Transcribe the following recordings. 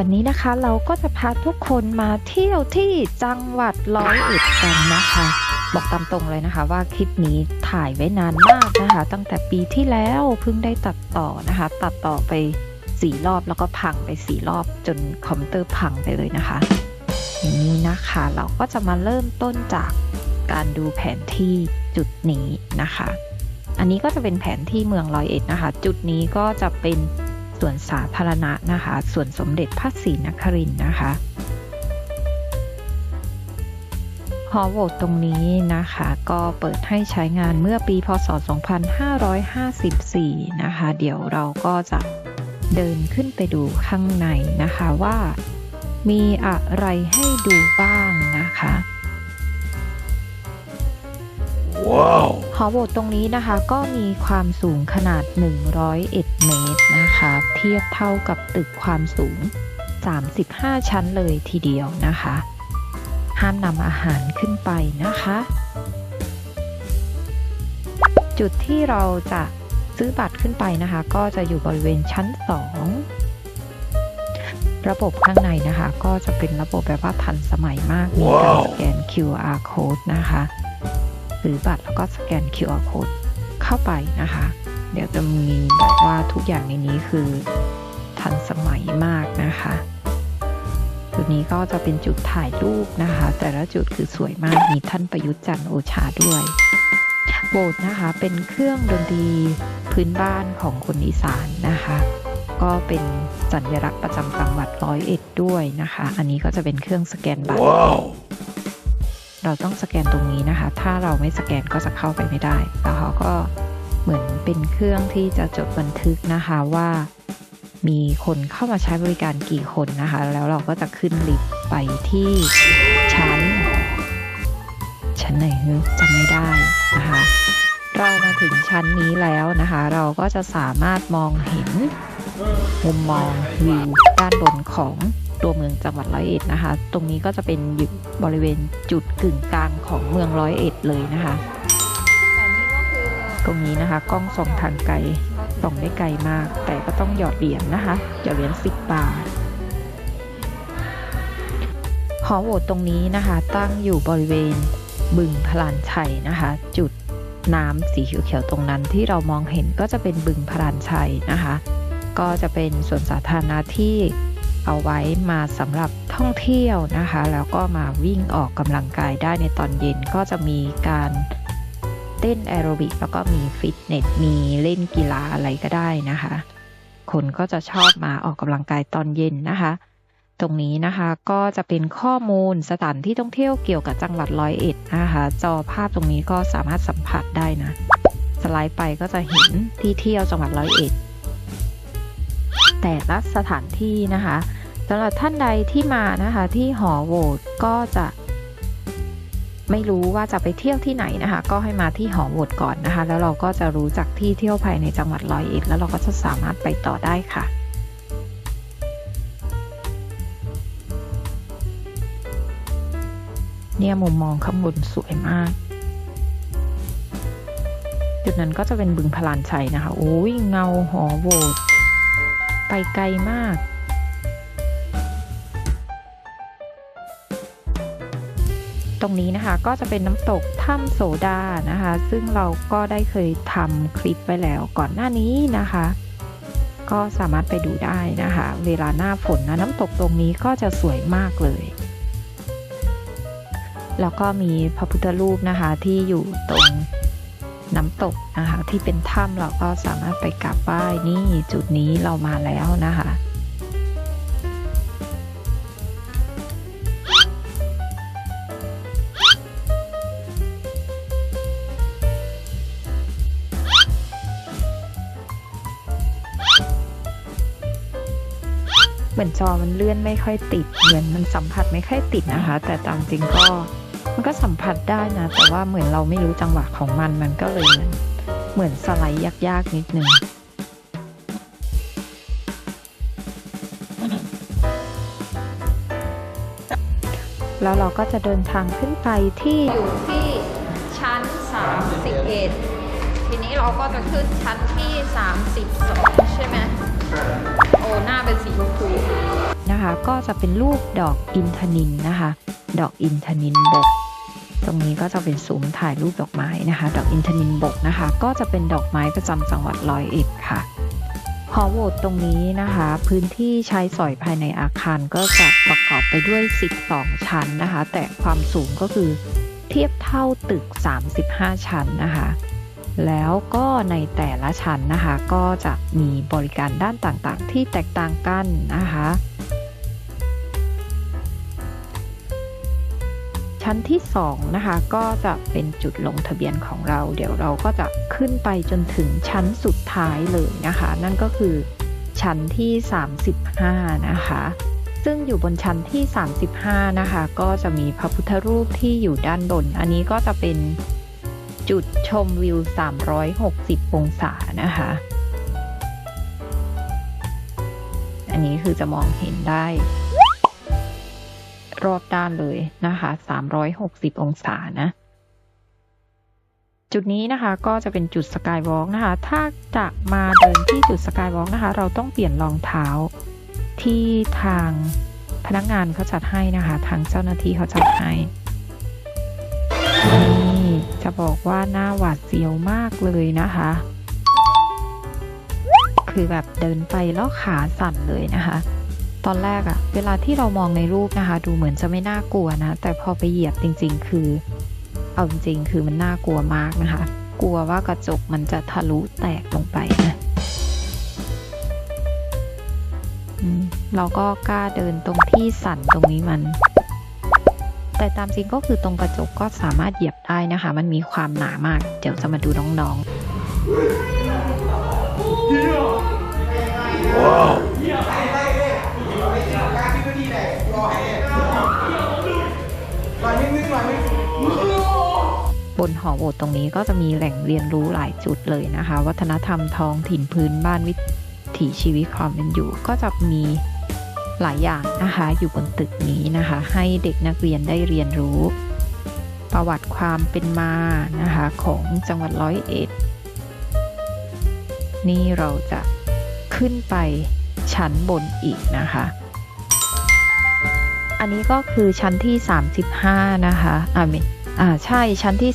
วันนี้นะคะเราก็จะพาทุกคนมาเที่ยวที่จังหวัดร้อยเอ็ดกันนะคะ บอกตามตรงเลยนะคะ ว่าคลิปนี้ถ่ายไว้นานมากนะคะ ตั้งแต่ปีที่แล้วเพิ่งได้ตัดต่อนะคะ ตัดต่อไปสี่รอบแล้วก็พังไปสี่รอบจนคอมพิวเตอร์พังไปเลยนะคะ อย่างนี้นะคะเราก็จะมาเริ่มต้นจากการดูแผนที่จุดนี้นะคะ อันนี้ก็จะเป็นแผนที่เมืองร้อยเอ็ดนะคะ จุดนี้ก็จะเป็น ส่วนสาธารณะนะคะส่วนสมเด็จพระศรีนครินทร์นะคะหอโหวตตรงนี้นะคะก็เปิดให้ใช้งานเมื่อปีพศ 2554 นะคะ เดี๋ยวเราก็จะเดินขึ้นไปดูข้างในนะคะว่ามีอะไรให้ดูบ้างนะคะ Wow. หอโบสถ์ตรงนี้นะคะ ก็มีความสูงขนาด 101 เมตรนะคะ เทียบเท่ากับตึกความสูง 35 ชั้นเลยทีเดียวนะคะ ห้ามนำอาหารขึ้นไปนะคะ จุดที่เราจะซื้อบัตรขึ้นไปนะคะ ก็จะอยู่บริเวณชั้น 2ระบบข้างในนะคะ ก็จะเป็นระบบแบบว่าทันสมัยมาก มีการว้าวสแกน QR code นะคะ ซื้อบัตรแล้วก็สแกน QR code เข้าไปนะคะ เดี๋ยวจะมีแบบว่าทุกอย่างในนี้คือทันสมัยมากนะคะจุดนี้ก็จะเป็นจุดถ่ายรูปนะคะ แต่ละจุดคือสวยมากมีท่านประยุทธ์จันทร์โอชาด้วยโบสถ์นะคะเป็นเครื่องดนตรีพื้นบ้านของคนอีสานนะคะ ก็เป็นสัญลักษณ์ประจำจังหวัดร้อยเอ็ดด้วยนะคะ อันนี้ก็จะเป็นเครื่องสแกนบัตร Wow. เราต้องสแกนตรงนี้นะคะ ถ้าเราไม่สแกนก็จะเข้าไปไม่ได้ แล้วเขาก็เหมือนเป็นเครื่องที่จะจดบันทึกนะคะว่ามีคนเข้ามาใช้บริการกี่คนนะคะ แล้วเราก็จะขึ้นลิฟต์ไปที่ชั้น ชั้นไหนจำไม่ได้นะคะ เรามาถึงชั้นนี้แล้วนะคะ เราก็จะสามารถมองเห็นมุมมองวิวด้านบนของ ตัวเมืองจังหวัดร้อยเอ็ดนะคะ ตรงนี้ก็จะเป็นอยู่บริเวณจุดกึ่งกลางของเมืองร้อยเอ็ดเลยนะคะ ตรงนี้นะคะกล้องส่องทางไกลส่องได้ไกลมาก แต่ก็ต้องหยอดเหรียญนะคะหยอดเหรียญสิบบาทหอโหวตตรงนี้นะคะ ตั้งอยู่บริเวณบึงพลานชัยนะคะ จุดน้ำสีเขียวๆตรงนั้นที่เรามองเห็นก็จะเป็นบึงพลานชัยนะคะ ก็จะเป็นส่วนสาธารณะที่ เอาไว้มาสำหรับท่องเที่ยวนะคะ แล้วก็มาวิ่งออกกำลังกายได้ในตอนเย็นก็จะมีการเต้นแอโรบิกแล้วก็มีฟิตเนสมีเล่นกีฬาอะไรก็ได้นะคะ คนก็จะชอบมาออกกำลังกายตอนเย็นนะคะ ตรงนี้นะคะก็จะเป็นข้อมูลสถานที่ท่องเที่ยวเกี่ยวกับจังหวัดร้อยเอ็ดนะคะ จอภาพตรงนี้ก็สามารถสัมผัสได้นะ สไลด์ไปก็จะเห็นที่เที่ยวจังหวัดร้อยเอ็ดแต่ละสถานที่นะคะ สำหรับท่านใดที่มานะคะที่หอโหวตก็จะไม่รู้ว่าจะไปเที่ยวที่ไหนนะคะ ก็ให้มาที่หอโหวตก่อนนะคะ แล้วเราก็จะรู้จักที่เที่ยวภายในจังหวัดร้อยเอ็ดแล้วเราก็จะสามารถไปต่อได้ค่ะเนี่ยมุมมองข้างบนสวยมาก จุดนั้นก็จะเป็นบึงพลานชัยนะคะ โอ้ยเงาหอโหวตไปไกลมาก รงนี้นะคะ ก็จะเป็นน้ำตกถ้ำโสดานะคะ ซึ่งเราก็ได้เคยทำคลิปไว้แล้วก่อนหน้านี้นะคะ ก็สามารถไปดูได้นะคะ เวลาหน้าฝนนะน้ำตกตรงนี้ก็จะสวยมากเลย แล้วก็มีพระพุทธรูปนะคะที่อยู่ตรงน้ำตกนะคะ ที่เป็นถ้ำเราก็สามารถไปกราบไหว้นี่จุดนี้เรามาแล้วนะคะ เหมือนจอมันเลื่อนไม่ค่อยติด เหมือนมันสัมผัสไม่ค่อยติดนะคะ แต่ตามจริงก็มันก็สัมผัสได้นะ แต่ว่าเหมือนเราไม่รู้จังหวะของมัน มันก็เลยเหมือนสไลด์ยากๆนิดนึงแล้วเราก็จะเดินทางขึ้นไปที่อยู่ที่ชั้น 31 ทีนี้เราก็จะขึ้นชั้นที่ 32 ใช่ไหม เป็นสีชมพูนะคะ ก็จะเป็นรูปดอกอินทนินนะคะ ดอกอินทนินบก ตรงนี้ก็จะเป็นซุ้มถ่ายรูปดอกไม้นะคะ ดอกอินทนินบกนะคะ ก็จะเป็นดอกไม้ประจำจังหวัดร้อยเอ็ดค่ะหอโหวตตรงนี้นะคะ พื้นที่ใช้สอยภายในอาคารก็จะประกอบไปด้วย 12 ชั้นนะคะ แต่ความสูงก็คือเทียบเท่าตึก 35 ชั้นนะคะ แล้วก็ในแต่ละชั้นนะคะ ก็จะมีบริการด้านต่างๆ ที่แตกต่างกันนะคะชั้นที่2นะคะก็จะเป็นจุดลงทะเบียนของเรา เดี๋ยวเราก็จะขึ้นไปจนถึงชั้นสุดท้ายเลยนะคะ นั่นก็คือชั้นที่ 35 นะคะ ซึ่งอยู่บนชั้นที่ 35 นะคะ ก็จะมีพระพุทธรูปที่อยู่ด้านบน อันนี้ก็จะเป็น จุดชมวิว 360 องศานะคะ อันนี้คือจะมองเห็นได้ รอบด้านเลยนะคะ 360 องศานะ จุดนี้นะคะก็จะเป็นจุดสกายวอล์กนะคะ ถ้าจะมาเดินที่จุดสกายวอล์กนะคะ เราต้องเปลี่ยนรองเท้าที่ทางพนักงานเขาจัดให้นะคะ ทางเจ้าหน้าที่เขาจัดให้ จะบอกว่าหน้าหวาดเสียวมากเลยนะคะ คือแบบเดินไปแล้วขาสั่นเลยนะคะ ตอนแรกอะเวลาที่เรามองในรูปนะคะ ดูเหมือนจะไม่น่ากลัวนะ แต่พอไปเหยียบจริง ๆ คือ เอาจริงๆคือมันน่ากลัวมากนะคะ กลัวว่ากระจกมันจะทะลุแตกลงไปนะเราก็กล้าเดินตรงที่สั่นตรงนี้มัน แต่ตามจริงก็คือตรงกระจกก็สามารถเหยียบได้นะคะ มันมีความหนามาก เดี๋ยวจะมาดูน้องๆบนหอโหวตตรงนี้ก็จะมีแหล่งเรียนรู้หลายจุดเลยนะคะ วัฒนธรรมท้องถิ่นพื้นบ้านวิถีชีวิตความเป็นอยู่ ก็จะมี หลายอย่างนะคะอยู่บนตึกนี้นะคะ ให้เด็กนักเรียนได้เรียนรู้ ประวัติความเป็นมานะคะของจังหวัดร้อยเอ็ด นี่เราจะขึ้นไปชั้นบนอีกนะคะ อันนี้ก็คือชั้นที่ 35 นะคะอ่าม่อ่าใช่ชั้นที่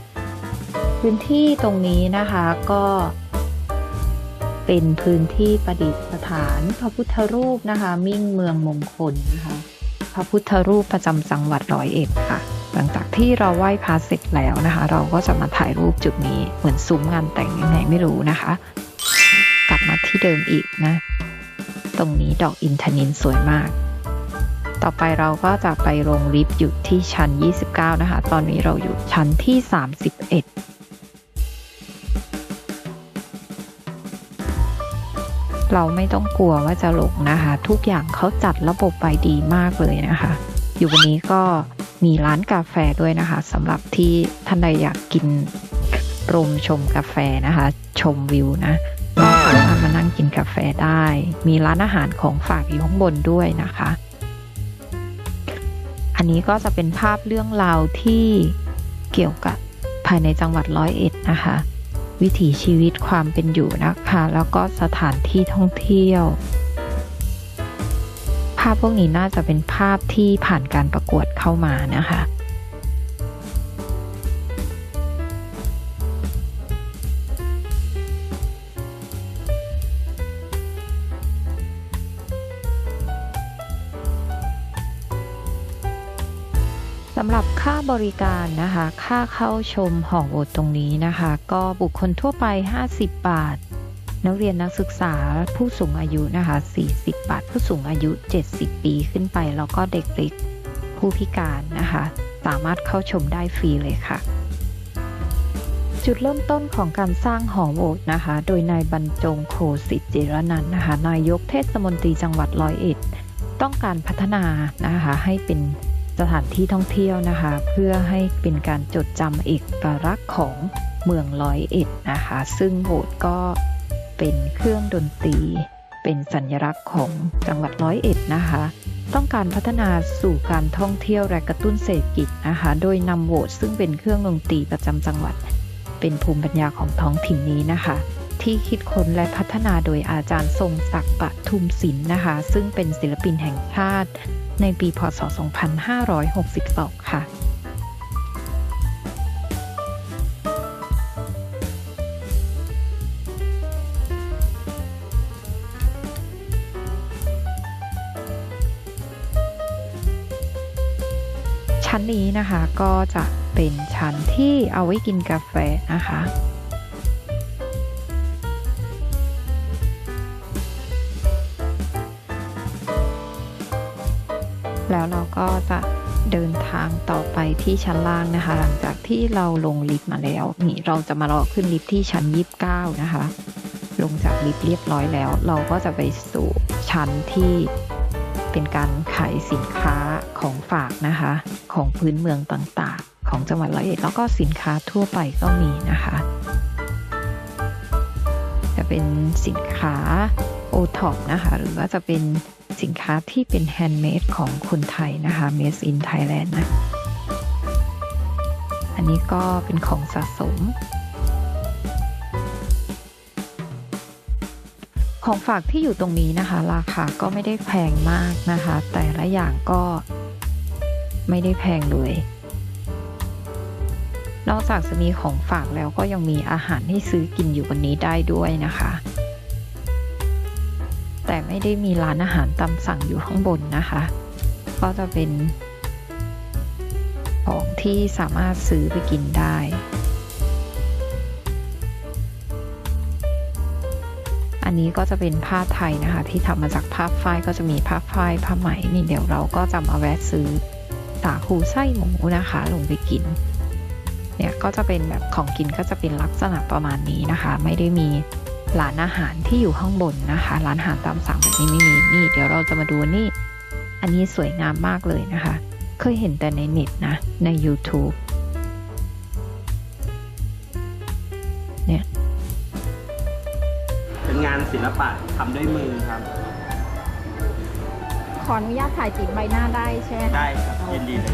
35 พื้นที่ตรงนี้นะคะก็ เป็นพื้นที่ประดิษฐานพระพุทธรูปนะคะ มิ่งเมืองมงคลนะคะ พระพุทธรูปประจำจังหวัดร้อยเอ็ดค่ะ หลังจากที่เราไหว้พระเสร็จแล้วนะคะ เราก็จะมาถ่ายรูปจุดนี้เหมือนซุ้มงานแต่งยังไงไม่รู้นะคะ กลับมาที่เดิมอีกนะ ตรงนี้ดอกอินทนินสวยมากต่อไปเราก็จะไปลงลิฟต์อยู่ที่ชั้น 29 นะคะ ตอนนี้เราอยู่ชั้นที่ 31 เราไม่ต้องกลัวว่าจะหลงนะคะ ทุกอย่างเขาจัดระบบไว้ดีมากเลยนะคะ อยู่วันนี้ก็มีร้านกาแฟด้วยนะคะสำหรับที่ท่านใดอยากกินรมชมกาแฟนะคะ ชมวิวนะสามารถมานั่งกินกาแฟได้ มีร้านอาหารของฝากอยู่ข้างบนด้วยนะคะ อันนี้ก็จะเป็นภาพเรื่องราวที่เกี่ยวกับภายในจังหวัดร้อยเอ็ดนะคะ วิถีชีวิตความเป็นอยู่นะคะ แล้วก็สถานที่ท่องเที่ยว ภาพพวกนี้น่าจะเป็นภาพที่ผ่านการประกวดเข้ามานะคะ บริการนะคะ ค่าเข้าชมหอโหวตตรงนี้นะคะ ก็บุคคลทั่วไป 50 บาท นักเรียนนักศึกษาผู้สูงอายุนะคะ 40 บาท ผู้สูงอายุ 70 ปีขึ้นไป แล้วก็เด็กเล็กผู้พิการนะคะ สามารถเข้าชมได้ฟรีเลยค่ะ จุดเริ่มต้นของการสร้างหอโหวตนะคะ โดยนายบรรจงโคสิทธิ์เจรนันนะคะ นายกเทศมนตรีจังหวัดร้อยเอ็ด ต้องการพัฒนานะคะให้เป็น สถานที่ท่องเที่ยวนะคะ เพื่อให้เป็นการจดจำเอกลักษณ์ของเมืองร้อยเอ็ดนะคะ ซึ่งโบสถ์ก็เป็นเครื่องดนตรี เป็นสัญลักษณ์ของจังหวัดร้อยเอ็ดนะคะ ต้องการพัฒนาสู่การท่องเที่ยวและกระตุ้นเศรษฐกิจนะคะ โดยนำโบสถ์ซึ่งเป็นเครื่องดนตรีประจำจังหวัด เป็นภูมิปัญญาของท้องถิ่นนี้นะคะ ที่คิดค้นและพัฒนาโดยอาจารย์ทรงศักดิ์ปทุมศิลป์นะคะ ซึ่งเป็นศิลปินแห่งชาติ ในปีพศ 2562 ค่ะชั้นนี้นะคะก็จะเป็นชั้นที่เอาไว้กินกาแฟนะคะางต่อไปที่ชั้นล่างนะคะ หลังจากที่เราลงลิฟต์มาแล้ว นี่เราจะมารอขึ้นลิฟต์ที่ชั้น 29 นะคะ ลงจากลิฟต์เรียบร้อยแล้ว เราก็จะไปสู่ชั้นที่เป็นการขายสินค้าของฝากนะคะ ของพื้นเมืองต่างๆ ของจังหวัดร้อยเอ็ดแล้วก็สินค้าทั่วไปก็มีนะคะ จะเป็นสินค้าโอท็อปนะคะ หรือว่าจะเป็น สินค้าที่เป็นแฮนด์เมดของคนไทยนะคะ Made in Thailand นะ อันนี้ก็เป็นของสะสม ของฝากที่อยู่ตรงนี้นะคะ ราคาก็ไม่ได้แพงมากนะคะ แต่ละอย่างก็ไม่ได้แพงเลยนอกจากจะมีของฝากแล้วก็ยังมีอาหารให้ซื้อกินอยู่บนนี้ได้ด้วยนะคะ ไม่ได้มีร้านอาหารตามสั่งอยู่ข้างบนนะคะ ก็จะเป็นของที่สามารถซื้อไปกินได้ อันนี้ก็จะเป็นผ้าไทยนะคะ ที่ทำมาจากผ้าฝ้ายก็จะมีผ้าฝ้ายผ้าไหมนี่เดี๋ยวเราก็จะมาแวะซื้อสาคูไส้หมูนะคะ ลงไปกิน เนี่ยก็จะเป็นแบบของกินก็จะเป็นลักษณะประมาณนี้นะคะ ไม่ได้มี ร้านอาหารที่อยู่ข้างบนนะคะ ร้านอาหารตามสั่งแบบนี้ไม่มีนี่ เดี๋ยวเราจะมาดูนี่ อันนี้สวยงามมากเลยนะคะ เคยเห็นแต่ในเน็ตนะใน YouTube เนี่ยเป็นงานศิลปะทำด้วยมือครับ ขออนุญาตถ่ายติดใบหน้าได้ใช่ไหมคะได้ครับยินดีเลย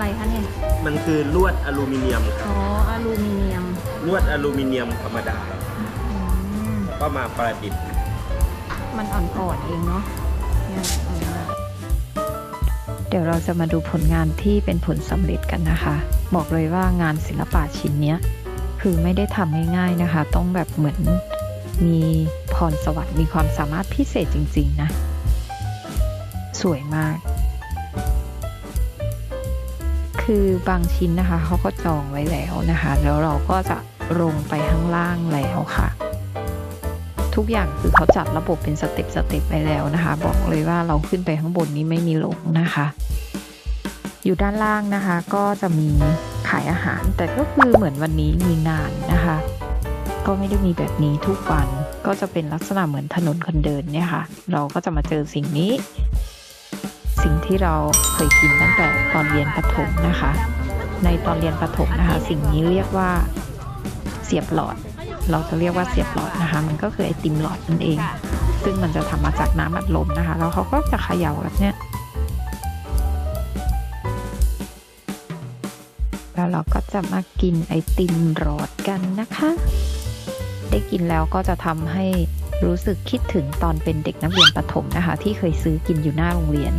อ่าอะไรคะเนี่ย มันคือลวดอลูมิเนียมครับ อ๋อ อลูมิเนียม ลวดอลูมิเนียมธรรมดา อืม ก็มาประดิษฐ์มันอ่อนๆเองเนาะเนี่ยอ่อนมากเดี๋ยวเราจะมาดูผลงานที่เป็นผลสำเร็จกันนะคะ บอกเลยว่างานศิลปะชิ้นเนี้ย คือไม่ได้ทำง่ายๆนะคะ ต้องแบบเหมือนมีพรสวรรค์มีความสามารถพิเศษจริงๆนะ สวยมาก คือบางชิ้นนะคะเขาก็จองไว้แล้วนะคะ แล้วเราก็จะลงไปข้างล่างแล้วค่ะ ทุกอย่างคือเขาจัดระบบเป็นสเต็ปสเต็ปไปแล้วนะคะ บอกเลยว่าเราขึ้นไปข้างบนนี้ไม่มีลงนะคะ อยู่ด้านล่างนะคะ ก็จะมีขายอาหาร แต่ก็คือเหมือนวันนี้มีงานนะคะ ก็ไม่ได้มีแบบนี้ทุกวันก็จะเป็นลักษณะเหมือนถนนคนเดินเนี่ยค่ะ เราก็จะมาเจอสิ่งนี้ สิ่งที่เราเคยกินตั้งแต่ตอนเรียนประถมนะคะ ในตอนเรียนประถมนะคะ สิ่งนี้เรียกว่าเสียบหลอด เราจะเรียกว่าเสียบหลอดนะคะ มันก็คือไอติมหลอดนั่นเอง ซึ่งมันจะทำมาจากน้ำอัดลมนะคะ แล้วเขาก็จะเขย่าแบบเนี้ยแล้วเราก็จะมากินไอติมหลอดกันนะคะ ได้กินแล้วก็จะทำให้รู้สึกคิดถึงตอนเป็นเด็กนักเรียนประถมนะคะ ที่เคยซื้อกินอยู่หน้าโรงเรียน